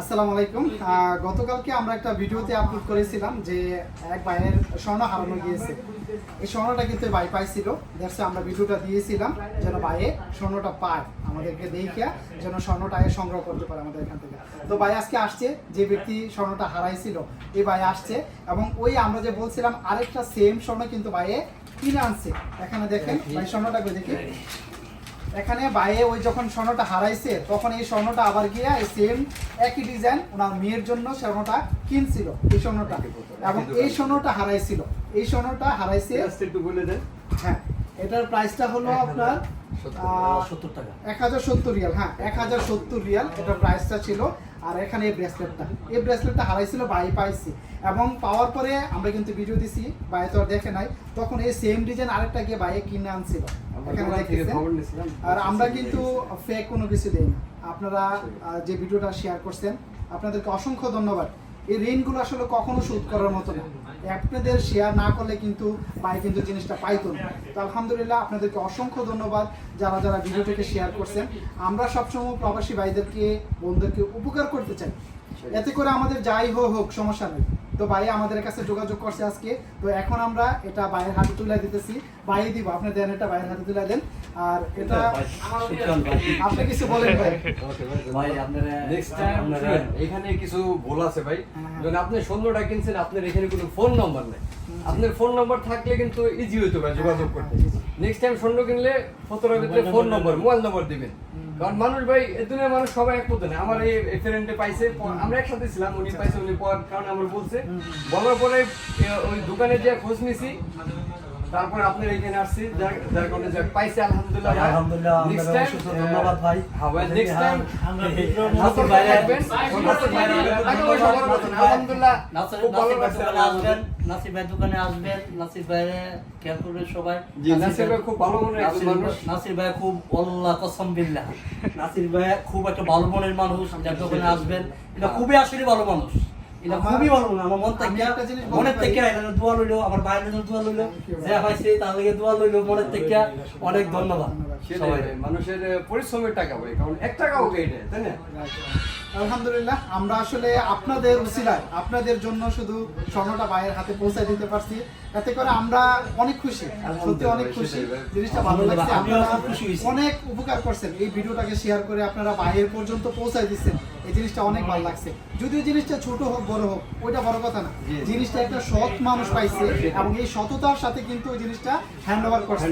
আসসালামু আলাইকুম। গতকালকে আমরা একটা ভিডিওতে আপলোড করেছিলাম যে এক ভাইয়ের স্বর্ণ হারানো গিয়েছে। এই স্বর্ণটা কিন্তু ভাই পাইছিল। দেখছে আমরা ভিডিওটা দিয়েছিলাম, যেন ভাইয়ে স্বর্ণটা পায় আমাদেরকে দেখিয়া, যেন স্বর্ণটা আগে সংগ্রহ করতে পারে আমাদের এখান থেকে। তো ভাই আজকে আসছে, যে ব্যক্তি স্বর্ণটা হারাইছিল, এই ভাই আসছে এবং ওই আমরা যে বলছিলাম আরেকটা সেম স্বর্ণ কিন্তু ভাইয়ে কিনে আনছে। এখানে দেখেন, ভাই স্বর্ণটাকে দেখি। এখানে বাইরে ওই যখন স্বর্ণটা হারাইছে তখন এই স্বর্ণটা আবার গিয়ে এই সেম একই ডিজাইন ওনার মেয়ের জন্য স্বর্ণটা কিনছিল এই স্বর্ণটা। এবং এই স্বর্ণটা হারাইছিল এই স্বর্ণটা হারাইছে একটু বলে দেন। হ্যাঁ। এটার প্রাইসটা হলো আপনার সত্তর টাকা। এক হাজার সত্তর রিয়াল হ্যাঁ এক হাজার সত্তর রিয়াল এটার প্রাইসটা ছিল। আর এখানে এই ব্রেসলেটটা এই ব্রেসলেটটা হারাইছিল বাই পাইছি এবং পাওয়ার পরে আমরা কিন্তু ভিডিও দিছি বাই তো আর দেখে নাই। তখন এই সেম ডিজাইন আরেকটা গিয়ে বাইরে কিনে আনছিল। আর আমরা কিন্তু ফেক কোনো কিছু দেই না আপনারা যে ভিডিওটা শেয়ার করছেন আপনাদেরকে অসংখ্য ধন্যবাদ। এই ঋণগুলো আসলে কখনো শোধ করার মতো না। আপনাদের শেয়ার না করলে কিন্তু ভাই কিন্তু জিনিসটা পাইতো না। তো আলহামদুলিল্লাহ আপনাদেরকে অসংখ্য ধন্যবাদ যারা যারা ভিডিওটাকে শেয়ার করছেন। আমরা সবসময় প্রবাসী ভাইদেরকে বন্ধুদেরকে উপকার করতে চাই। এতে করে আমাদের যাই হোক হোক সমস্যা নেই। তো ভাই আমাদের কাছে যোগাযোগ করছে আজকে। তো এখন আমরা এটা ভাইয়ের হাতে তুলে দিতেছি। ভাই দিব আপনি দেন এটা ভাইয়ের হাতে তুলে দেন। আর এটা আপনি কিছু বলেন ভাই। ভাই আপনারা নেক্সট টাইম আপনারা এখানে কিছু ভুল আছে ভাই। হ্যাঁ। যখন আপনি ষোলোটা কিনছেন আপনার এখানে কোনো ফোন নাম্বার নেই। আপনার ফোন নাম্বার থাকলে কিন্তু ইজি হতো ভাই যোগাযোগ করতে। নেক্সট টাইম স্বর্ণ কিনলে ফটোর ভিতরে ফোন নম্বর মোবাইল নম্বর দিবেন। কারণ মানুষ ভাই দুনিয়ার মানুষ সবাই এক মতো না। আমার এই ফ্রেন্ডে পাইছে আমরা একসাথে ছিলাম, উনি পাইছে, উনি পর, কারণে আমার বলছে। বলার পরে ওই দোকানে যে খোঁজ নিছি তারপরে আপনার এখানে আসছি যার কারণে যা পাইছে আলহামদুলিল্লাহ আলহামদুলিল্লাহ time, অসংখ্য ধন্যবাদ ভাই হ্যাঁ নেক্সট টাইম আমরা নাসির ভাই রাখবেন নাসির ভাই আলহামদুলিল্লাহ নাসির খুব ভালো ভাই লাগছে আসবেন নাসির ভাই দোকানে আসবেন নাসির ভাই খেয়াল করবেন সবাই জি নাসির ভাই খুব ভালো মনের একজন নাসির মানুষ ভাই- নাসির ভাই খুব আল্লাহ কসম বিল্লাহ নাসির ভাই খুব একটা ভালো মনের মানুষ যার দোকানে আসবেন এটা খুবই আসলে ভালো মানুষ এটা খুবই ভালো। মানুষ আমার মন থেকে একটা জিনিস বলতে মনের থেকে দোয়া লইলো আমার ভাইয়ের জন্য দোয়া লইলো যে হয়েছে তার লাগে দোয়া লইলো মনের থেকে অনেক ধন্যবাদ সেটাই সবাই ভাই, মানুষের পরিশ্রমের টাকা ভাই কারণ এক টাকাও এটা তাই না? আলহামদুলিল্লাহ আমরা আসলে আপনাদের উসিলায় আপনাদের জন্য শুধু স্বর্ণটা ভাইয়ের হাতে পৌঁছায় দিতে পারছি। এতে করে আমরা অনেক খুশি সত্যি অনেক খুশি। জিনিসটা ভালো লাগছে আপনারা অনেক উপকার করছেন। এই ভিডিওটাকে শেয়ার করে আপনারা বাইরের পর্যন্ত পৌঁছায় দিচ্ছেন। এই জিনিসটা অনেক ভালো লাগছে। যদিও জিনিসটা ছোট হোক বড় হোক ওইটা বড় কথা না। জিনিসটা একটা সৎ মানুষ পাইছে এবং এই সততার সাথে কিন্তু ওই জিনিসটা হ্যান্ড ওভার করছে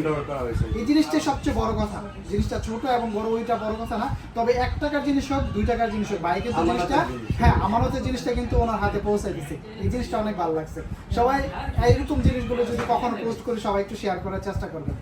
এই জিনিসটাই সবচেয়ে বড় কথা। জিনিসটা ছোট এবং বড় ওইটা বড় কথা না। তবে এক টাকার জিনিস হোক দুই টাকার জিনিস হোক বাইকে তো জিনিসটা জিনিস। হ্যাঁ আমানতের জিনিসটা কিন্তু ওনার হাতে পৌঁছে দিছে। এই জিনিসটা অনেক ভালো লাগছে। সবাই এইরকম জিনিসগুলো যদি কখনো পোস্ট করে সবাই একটু শেয়ার করার চেষ্টা করবেন।